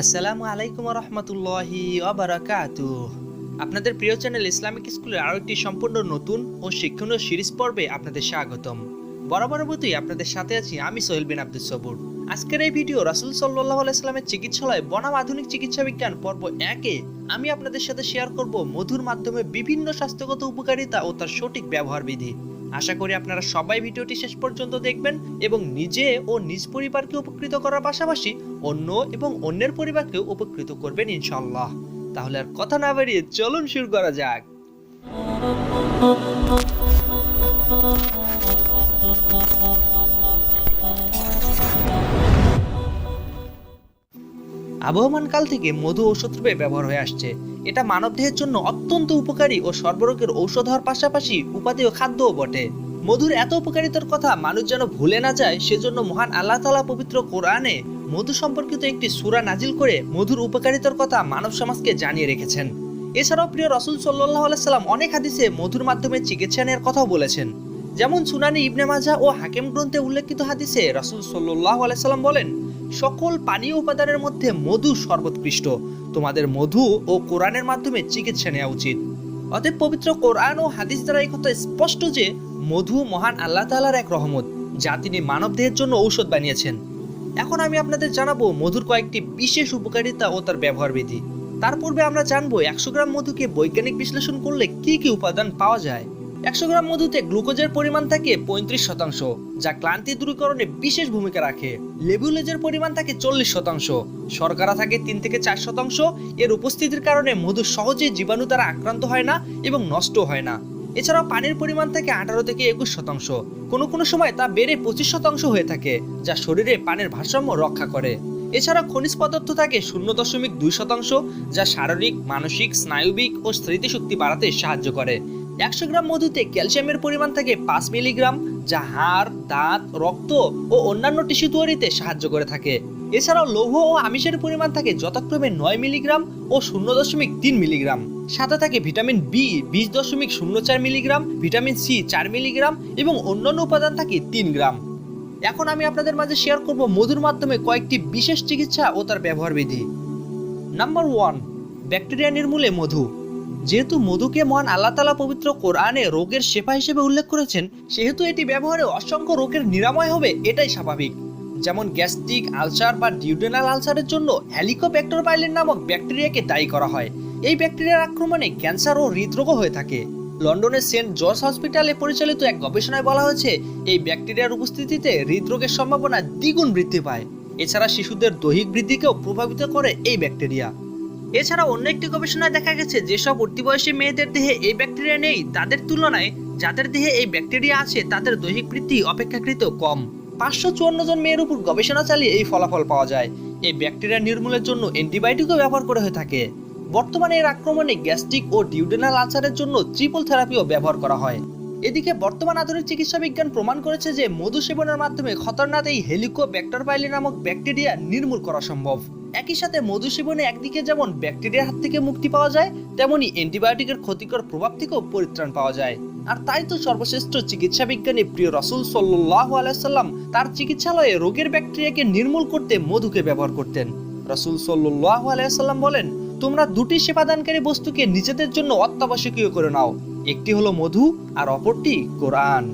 আসসালামু আলাইকুম রহমতুল্লাহি আবারাকাতু আপনাদের প্রিয় চ্যানেল ইসলামিক স্কুলের আরও একটি সম্পূর্ণ নতুন ও শিক্ষণীয় সিরিজ পর্বে আপনাদের স্বাগতম। বরাবর মতোই আপনাদের সাথে আছি আমি সোহেল বিন আব্দুল সবুর। আজকের এই ভিডিও রাসুল সাল্লাহ আলাইস্লামের চিকিৎসালয় বনাম আধুনিক চিকিৎসা বিজ্ঞান পর্ব একে আমি আপনাদের সাথে শেয়ার করব মধুর মাধ্যমে বিভিন্ন স্বাস্থ্যগত উপকারিতা ও তার সঠিক ব্যবহার বিধি আশা করি আপনারা সবাই ভিডিওটি শেষ পর্যন্ত দেখবেন এবং নিজে ও নিজ পরিবারকে উপকৃত করার পাশাপাশি অন্য এবং অন্যের পরিবারকেও উপকৃত করবেন ইনশাল্লাহ তাহলে আর কথা না বাড়িয়ে চলুন শুরু করা যাক। আবহমান কাল থেকে মধু ঔষধ রূপে ব্যবহার হয়ে আসছে। এটা মানবদেহের জন্য অত্যন্ত উপকারী ও সর্বরোগের ঔষধ হওয়ার পাশাপাশি উপাদেয় খাদ্যও বটে। মধুর এত উপকারিতার কথা মানুষ যেন ভুলে না যায়, সেজন্য মহান আল্লাহ তালা পবিত্র কোরআনে মধু সম্পর্কিত একটি সুরা নাজিল করে মধুর উপকারিতার কথা মানব সমাজকে জানিয়ে রেখেছেন। এছাড়াও প্রিয় রসুল সাল্লাহ সাল্লাম অনেক হাদিসে মধুর মাধ্যমে চিকিৎসা নেওয়ার কথাও বলেছেন। যেমন সুনানি ইবনে মাজা ও হাকেম গ্রন্থে উল্লেখিত হাদিসে রসুল সাল্লাহ সাল্লাম বলেন সকল পানীয় উপাদানের মধ্যে মধু সর্বোৎকৃষ্ট। তোমাদের মধু ও কোরআনের মাধ্যমে চিকিৎসা নেওয়া উচিত। অতএব পবিত্র কোরআন ও হাদিস দ্বারা এই কথা স্পষ্ট যে, মধু মহান আল্লাহ তাআলার এক রহমত, যা তিনি মানবদেহের জন্য ঔষধ বানিয়েছেন। এখন আমি আপনাদের জানাব মধুর কয়েকটি বিশেষ উপকারিতা ও তার ব্যবহার বিধি। তার পূর্বে আমরা জানব একশো গ্রাম মধুকে বৈজ্ঞানিক বিশ্লেষণ করলে কি কি উপাদান পাওয়া যায়। একশো গ্রাম মধুতে গ্লুকোজের পরিমাণ থাকে পঁয়ত্রিশ শতাংশ, যা ক্লান্তি দূরীকরণে বিশেষ ভূমিকা রাখে। লেবুলেজের পরিমাণ থাকে চল্লিশ শতাংশ, শর্করা থাকে তিন থেকে চার শতাংশ, এর উপস্থিতির কারণে মধু সহজেই জীবাণু দ্বারা আক্রান্ত হয় না এবং নষ্ট হয় না। এছাড়াও পানির পরিমাণ থাকে আঠারো থেকে একুশ শতাংশ, কোনো কোনো সময় তা বেড়ে পঁচিশ শতাংশ হয়ে থাকে, যা শরীরে পানির ভারসাম্য রক্ষা করে। এছাড়া খনিজ পদার্থ থাকে শূন্য দশমিক দুই শতাংশ, যা শারীরিক, মানসিক, স্নায়ুবিক ও স্মৃতিশক্তি বাড়াতে সাহায্য করে। একশো গ্রাম মধুতে ক্যালসিয়ামের পরিমাণ থাকে পাঁচ মিলিগ্রাম, যা হাড়, দাঁত, রক্ত ও অন্যান্য টিস্যু তৈরিতে সাহায্য করে থাকে। এছাড়াও লৌহ ও আমিষের পরিমাণ থাকে যথাক্রমে নয় মিলিগ্রাম ও শূন্য দশমিক তিন মিলিগ্রাম। সাথে থাকে ভিটামিন বি বিশ দশমিক শূন্য চার মিলিগ্রাম, ভিটামিন সি চার মিলিগ্রাম এবং অন্যান্য উপাদান থাকে তিন গ্রাম। এখন আমি আপনাদের মাঝে শেয়ার করব মধুর মাধ্যমে কয়েকটি বিশেষ চিকিৎসা ও তার ব্যবহার বিধি নাম্বার ওয়ান ব্যাকটেরিয়া নির্মূলে মধু। যেহেতু মধুকে মহান আল্লাহ তালা পবিত্র কোরআনে রোগের শেফা হিসেবে উল্লেখ করেছেন, সেহেতু এটি ব্যবহারে অসংখ্য রোগের নিরাময় হবে, এটাই স্বাভাবিক। যেমন গ্যাস্ট্রিক আলসার বা ডিউডেনাল আলসারের জন্য হ্যালিকোব্যাক্টর পাইলেন নামক ব্যাকটেরিয়াকে দায়ী করা হয়। এই ব্যাকটেরিয়ার আক্রমণে ক্যান্সার ও হৃদরোগও হয়ে থাকে। লন্ডনের সেন্ট জর্জ হসপিটালে পরিচালিত এক গবেষণায় বলা হয়েছে, এই ব্যাকটেরিয়ার উপস্থিতিতে হৃদরোগের সম্ভাবনা দ্বিগুণ বৃদ্ধি পায়। এছাড়া শিশুদের দৈহিক বৃদ্ধিকেও প্রভাবিত করে এই ব্যাকটেরিয়া। এছাড়া অন্য একটি গবেষণায় দেখা গেছে, যেসব উঠতি বয়সী মেয়েদের দেহে এই ব্যাকটেরিয়া নেই, তাদের তুলনায় যাদের দেহে এই ব্যাকটেরিয়া আছে, তাদের দৈহিক বৃদ্ধি অপেক্ষাকৃত কম। পাঁচশো চুয়ান্ন জন মেয়ের উপর গবেষণা চালিয়ে এই ফলাফল পাওয়া যায়। এই ব্যাকটেরিয়া নির্মূলের জন্য অ্যান্টিবায়োটিকও ব্যবহার করা হয়ে থাকে। বর্তমানে এর আক্রমণে গ্যাস্ট্রিক ও ডিউডেনাল আলসারের জন্য ট্রিপল থেরাপিও ব্যবহার করা হয়। এদিকে বর্তমান আধুনিক চিকিৎসা বিজ্ঞান প্রমাণ করেছে যে মধু সেবনের মাধ্যমে খতরনাক এই হেলিকো ব্যাক্টরপাইলি নামক ব্যাকটেরিয়া নির্মূল করা সম্ভব। একই সাথে মধু সেবনে একদিকে যেমন ব্যাকটেরিয়ার হাত থেকে মুক্তি পাওয়া যায়, তেমনি অ্যান্টিবায়োটিকের ক্ষতিকর প্রভাব থেকেও পরিত্রাণ পাওয়া যায়। আর তাই তো সর্বশ্রেষ্ঠ চিকিৎসা বিজ্ঞানী প্রিয় রসুল সাল্লাহ আলাইসাল্লাম তার চিকিৎসালয়ে রোগের ব্যাকটেরিয়াকে নির্মূল করতে মধুকে ব্যবহার করতেন। রসুল সাল্লাহ আলাইসাল্লাম বলেন, তোমরা দুটি সেবাদানকারী বস্তুকে নিজেদের জন্য অত্যাবশ্যকীয় করে নাও। একটি হলো মধু আর অপরটি কোরআন।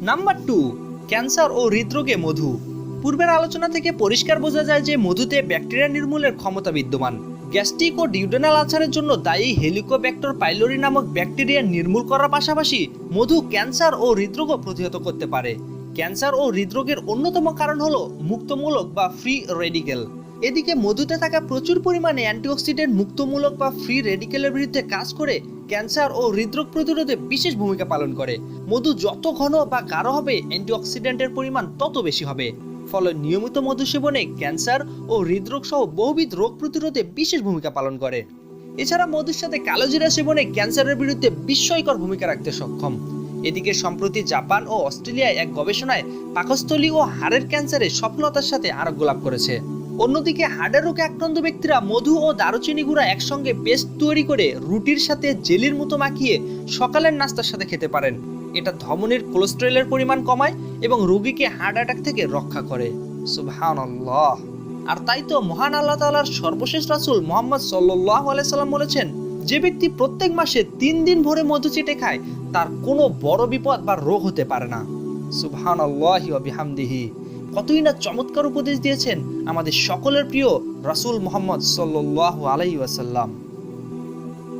নাম্বার টু ক্যান্সার ও হৃদরোগে মধু। পূর্বের আলোচনা থেকে পরিষ্কার বোঝা যায় যে মধুতে ব্যাকটেরিয়া নির্মূলের ক্ষমতা বিদ্যমান। গ্যাস্ট্রিক ও ডিউডেনাল আলসারের জন্য দায়ী হেলিকোব্যাক্টর পাইলোরি নামক ব্যাকটেরিয়া নির্মূল করার পাশাপাশি মধু ক্যান্সার ও হৃদরোগও প্রতিহত করতে পারে। ক্যান্সার ও হৃদরোগের অন্যতম কারণ হলো মুক্তমূলক বা ফ্রি রেডিকেল এদিকে মধুতে থাকা প্রচুর পরিমাণে অ্যান্টিঅক্সিডেন্ট মুক্তমূলক বা ফ্রি রেডিকেলের বিরুদ্ধে কাজ করে ক্যান্সার ও হৃদরোগ প্রতিরোধে বিশেষ ভূমিকা পালন করে। মধু যত ঘন বা গাঢ় হবে, অ্যান্টিঅক্সিডেন্টের পরিমাণ তত বেশি হবে। ফলে নিয়মিত মধু সেবনে ক্যান্সার ও হৃদরোগ সহ বহুবিধ রোগ প্রতিরোধে বিশেষ ভূমিকা পালন করে। এছাড়া মধুর সাথে কালোজিরা সেবনে ক্যান্সারের বিরুদ্ধে বিস্ময়কর ভূমিকা রাখতে সক্ষম। এদিকে সম্প্রতি জাপান ও অস্ট্রেলিয়ায় এক গবেষণায় পাকস্থলী ও হাড়ের ক্যান্সারে সফলতার সাথে আরোগ্য লাভ করেছে। অন্যদিকে হার্টের রোগে আক্রান্ত ব্যক্তিরা মধু ও দারুচিনি গুঁড়া একসঙ্গে পেস্ট তৈরি করে রুটির সাথে জেলির মতো মাখিয়ে সকালের নাস্তার সাথে খেতে পারেন। এটা ধমনীর কোলেস্টেরলের পরিমাণ কমায় এবং রোগীকে হার্ট অ্যাটাক থেকে রক্ষা করে। সুবহানাল্লাহ। আর তাই তো মহান আল্লাহ তাআলার সর্বশেষ রাসূল মোহাম্মদ সাল্লাল্লাহু আলাইহি সাল্লাম বলেছেন, যে ব্যক্তি প্রত্যেক মাসে তিন দিন ভরে মধু চিটে খায়, তার কোনো বড় বিপদ বা রোগ হতে পারে না। সুবহানাল্লাহি ওয়া কতই না চমৎকার উপদেশ দিয়েছেন আমাদের সকলের প্রিয় রাসূল মোহাম্মদ ওয়াসাল্লাম।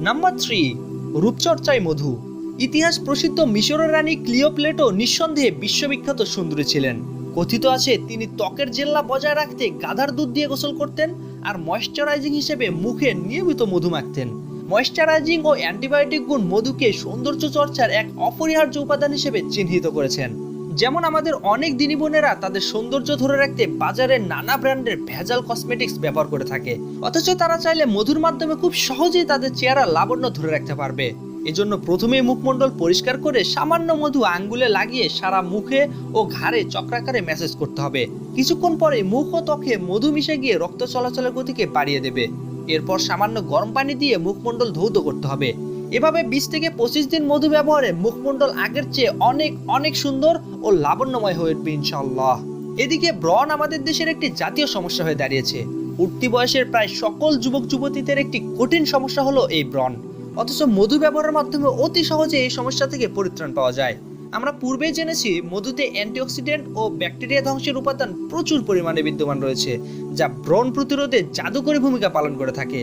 নাম্বার থ্রি, রূপচর্চায় মধু। ইতিহাস প্রসিদ্ধ মিশরের রানী ক্লিওপ্লেটো নিঃসন্দেহে বিশ্ববিখ্যাত সুন্দরী ছিলেন। কথিত আছে, তিনি ত্বকের জেল্লা বজায় রাখতে গাধার দুধ দিয়ে গোসল করতেন আর ময়শ্চারাইজিং হিসেবে মুখে নিয়মিত মধু মাখতেন। ময়শ্চারাইজিং ও অ্যান্টিবায়োটিক গুণ মধুকে সৌন্দর্য চর্চার এক অপরিহার্য উপাদান হিসেবে চিহ্নিত করেছেন। যেমন আমাদের অনেক দিনী বোনেরা তাদের সৌন্দর্য ধরে রাখতে বাজারে নানা ব্র্যান্ডের ভেজাল কসমেটিক্স ব্যবহার করে থাকে। অথচ তারা চাইলে মধুর মাধ্যমে খুব সহজেই তাদের চেহারা লাবণ্য ধরে রাখতে পারবে। এজন্য প্রথমেই মুখমণ্ডল পরিষ্কার করে সামান্য মধু আঙ্গুলে লাগিয়ে সারা মুখে ও ঘাড়ে চক্রাকারে ম্যাসেজ করতে হবে। কিছুক্ষণ পরে মুখ ও ত্বকে মধু মিশে গিয়ে রক্ত চলাচলের গতিকে বাড়িয়ে দেবে। এরপর সামান্য গরম পানি দিয়ে মুখমণ্ডল ধৌত করতে হবে। এভাবে বিশ থেকে পঁচিশ দিন মধু ব্যবহারে মুখমণ্ডল আগের চেয়ে অনেক অনেক সুন্দর ও লাবণ্যময় হয়ে উঠবে ইনশাল্লাহ এদিকে ব্রণ আমাদের দেশের একটি জাতীয় সমস্যা হয়ে দাঁড়িয়েছে। উঠতি বয়সের প্রায় সকল যুবক, যুবতীদের একটি কঠিন সমস্যা হলো এই ব্রণ। অথচ মধু ব্যবহারের মাধ্যমে অতি সহজে এই সমস্যা থেকে পরিত্রাণ পাওয়া যায়। আমরা পূর্বেই জেনেছি, মধুতে অ্যান্টিঅক্সিডেন্ট ও ব্যাকটেরিয়া ধ্বংসের উপাদান প্রচুর পরিমাণে বিদ্যমান রয়েছে, যা ব্রণ প্রতিরোধে জাদুকরী ভূমিকা পালন করে থাকে।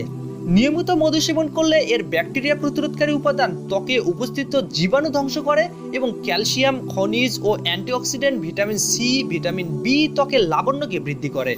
নিয়মিত মধু সেবন করলে এর ব্যাকটেরিয়া প্রতিরোধকারী উপাদান ত্বকে উপস্থিত জীবাণু ধ্বংস করে এবং ক্যালসিয়াম, খনিজ ও antioxidant, vitamin C, vitamin B ত্বকের লাবণ্যকে বৃদ্ধি করে।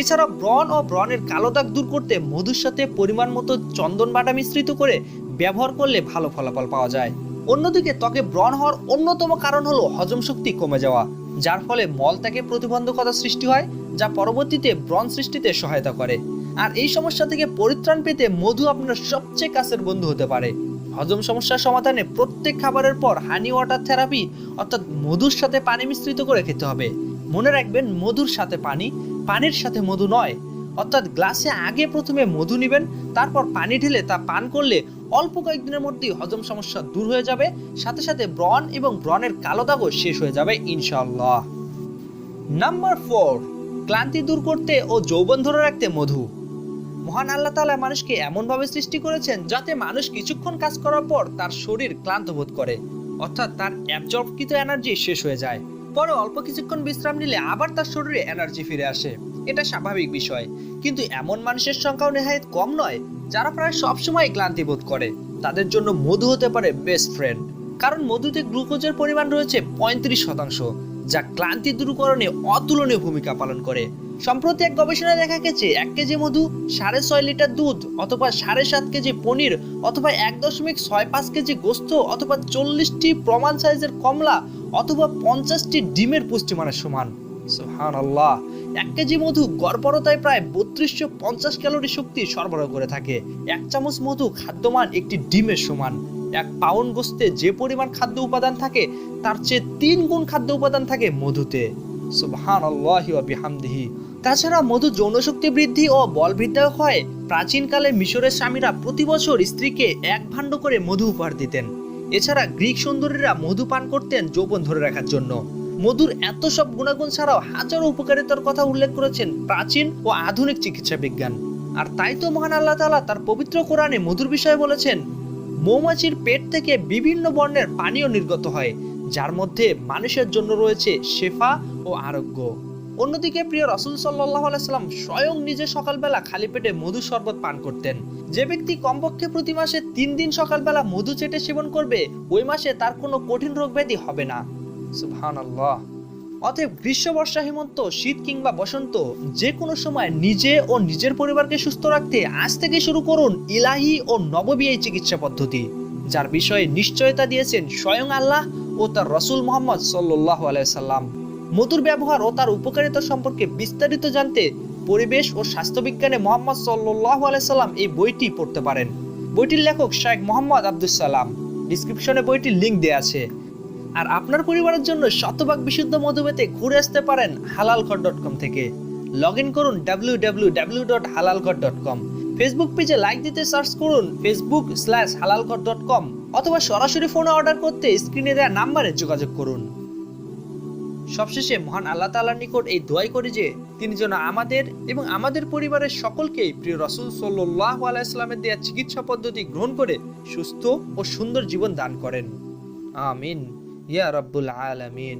এছাড়া ব্রণ ও ব্রণের কালো দাগ দূর করতে মধুর সাথে পরিমাণ মতো চন্দন বাটা মিশ্রিত করে ব্যবহার করলে ভালো ফলাফল পাওয়া যায়। অন্যদিকে ত্বকে ব্রণ হওয়ার অন্যতম কারণ হলো হজম শক্তি কমে যাওয়া, যার ফলে মল মলত্যাগে প্রতিবন্ধকতা সৃষ্টি হয়, যা পরবর্তীতে ব্রণ সৃষ্টিতে সহায়তা করে। আর এই সমস্যা থেকে পরিত্রাণ পেতে মধু আপনার সবচেয়ে কাছের বন্ধু হতে পারে। হজম সমস্যার সমাধানে প্রত্যেক খাবারের পর হানি ওয়াটার থেরাপি অর্থাৎ মধুর সাথে পানি মিশ্রিত করে খেতে হবে। মনে রাখবেন, মধুর সাথে পানি, পানির সাথে মধু নয়। অর্থাৎ গ্লাসে আগে প্রথমে মধু নেবেন, তারপর পানি ঢেলে তা পান করলে অল্প কয়েকদিনের মধ্যেই হজম সমস্যা দূর হয়ে যাবে। সাথে সাথে ব্রণ এবং ব্রণের কালো দাগও শেষ হয়ে যাবে ইনশাল্লাহ নাম্বার ফোর ক্লান্তি দূর করতে ও যৌবন ধরে রাখতে মধু। মহান আল্লাহ তাআলা মানুষকে এমনভাবে সৃষ্টি করেছেন যাতে মানুষ কিছুক্ষণ কাজ করার পর তার শরীর ক্লান্ত বোধ করে। অর্থাৎ তার অ্যাবজর্বকৃত এনার্জি শেষ হয়ে যায়। পরে অল্প কিছুক্ষণ বিশ্রাম নিলে আবার তার শরীরে এনার্জি ফিরে আসে। এটা স্বাভাবিক বিষয়। কিন্তু এমন মানুষের সংখ্যাও নেহায়ত কম নয়, যারা প্রায় সবসময় ক্লান্তি বোধ করে। তাদের জন্য মধু হতে পারে বেস্ট ফ্রেন্ড কারণ মধুতে গ্লুকোজের পরিমাণ রয়েছে পঁয়ত্রিশ শতাংশ, যা ক্লান্তি দূরকরণে অতুলনীয় ভূমিকা পালন করে। সম্প্রতি এক গবেষণায় দেখা গেছে, এক কেজি মধু সাড়ে ছয় লিটার দুধ অথবা সাড়ে সাত কেজি পনির অথবা এক দশমিক ছয় পাঁচ কেজি গোস্ত অথবা চল্লিশটি প্রমাণ সাইজের কমলা অথবা পঞ্চাশটি ডিমের পুষ্টিমানের সমান। আল্লাহ এক কেজি মধু গড়পরতায় প্রায় বত্রিশশো পঞ্চাশ ক্যালোরি শক্তি সরবরাহ করে থাকে। এক চামচ মধু খাদ্যমান একটি ডিমের সমান। এক পাউন্ড গোস্তে যে পরিমাণ খাদ্য উপাদান থাকে, তার চেয়ে তিন গুণ খাদ্য উপাদান থাকে মধুতে। সুবহান আল্লাহি বিহামদিহি। তাছাড়া মধু যৌনশক্তি বৃদ্ধি ও বল বৃদ্ধায়ক হয় প্রাচীনকালে মিশরের স্বামীরা প্রতি বছর স্ত্রীকে এক ভাণ্ড করে মধু উপহার দিতেন। এছাড়া গ্রিক সুন্দরীরা মধু পান করতেন যৌবন ধরে রাখার জন্য। মধুর এত সব গুণাগুণ ছাড়াও হাজারো উপকারিতার কথা উল্লেখ করেছেন প্রাচীন ও আধুনিক চিকিৎসা বিজ্ঞান। আর তাই তো মহান আল্লাহ তাআলা তার পবিত্র কোরআনে মধুর বিষয়ে বলেছেন, মৌমাছির পেট থেকে বিভিন্ন বর্ণের পানীয় নির্গত হয়, যার মধ্যে মানুষের জন্য রয়েছে শেফা ও আরোগ্য। অন্যদিকে প্রিয় রসুল সাল্লাহ আলাইসাল্লাম স্বয়ং নিজে সকালবেলা খালি পেটে মধু শরবত পান করতেন। যে ব্যক্তি কমপক্ষে প্রতি মাসে তিন দিন সকালবেলা মধু চেটে সেবন করবে, ওই মাসে তার কোনো কঠিন রোগ ব্যাধি হবে না। সুবহানাল্লাহ। অতএব গ্রীষ্ম বর্ষা হেমন্ত, শীত কিংবা বসন্ত যে কোনো সময় নিজে ও নিজের পরিবারকে সুস্থ রাখতে আজ থেকে শুরু করুন ইলাহি ও নববী এই চিকিৎসা পদ্ধতি, যার বিষয়ে নিশ্চয়তা দিয়েছেন স্বয়ং আল্লাহ ও তার রসুল মোহাম্মদ সাল্লাহ আলাইসাল্লাম মধুর ব্যবহার ও তার উপকারিতা সম্পর্কে বিস্তারিত জানতে পরিবেশ ও স্বাস্থ্যবিজ্ঞানে মোহাম্মদ সাল্লাহ আলাইসাল্লাম এই বইটি পড়তে পারেন। বইটির লেখক শেখ মোহাম্মদ আব্দুল সালাম। ডিসক্রিপশনে বইটির লিঙ্ক দেওয়া আছে। আর আপনার পরিবারের জন্য শতভাগ বিশুদ্ধ মধু পেতে ঘুরে আসতে পারেন হালাল ঘর ডট কম থেকে। লগ ইন করুন ডাব্লিউ ডাব্লিউ ডাব্লিউ ডট হালাল ঘর ডট কম। ফেসবুক পেজে লাইক দিতে সার্চ করুন ফেসবুক স্ল্যাশ হালাল ঘর ডট কম অথবা সরাসরি ফোনে অর্ডার করতে স্ক্রিনে দেওয়া নাম্বারে যোগাযোগ করুন। সবশেষে মহান আল্লাহ তালার নিকট এই দোয়াই করি যে, তিনি যেন আমাদের এবং আমাদের পরিবারের সকলকেই প্রিয় রসুল সাল্লাহ আলাইস্লামের দেওয়া চিকিৎসা পদ্ধতি গ্রহণ করে সুস্থ ও সুন্দর জীবন দান করেন। আমিন। ইয়া রব্বুল আলামিন।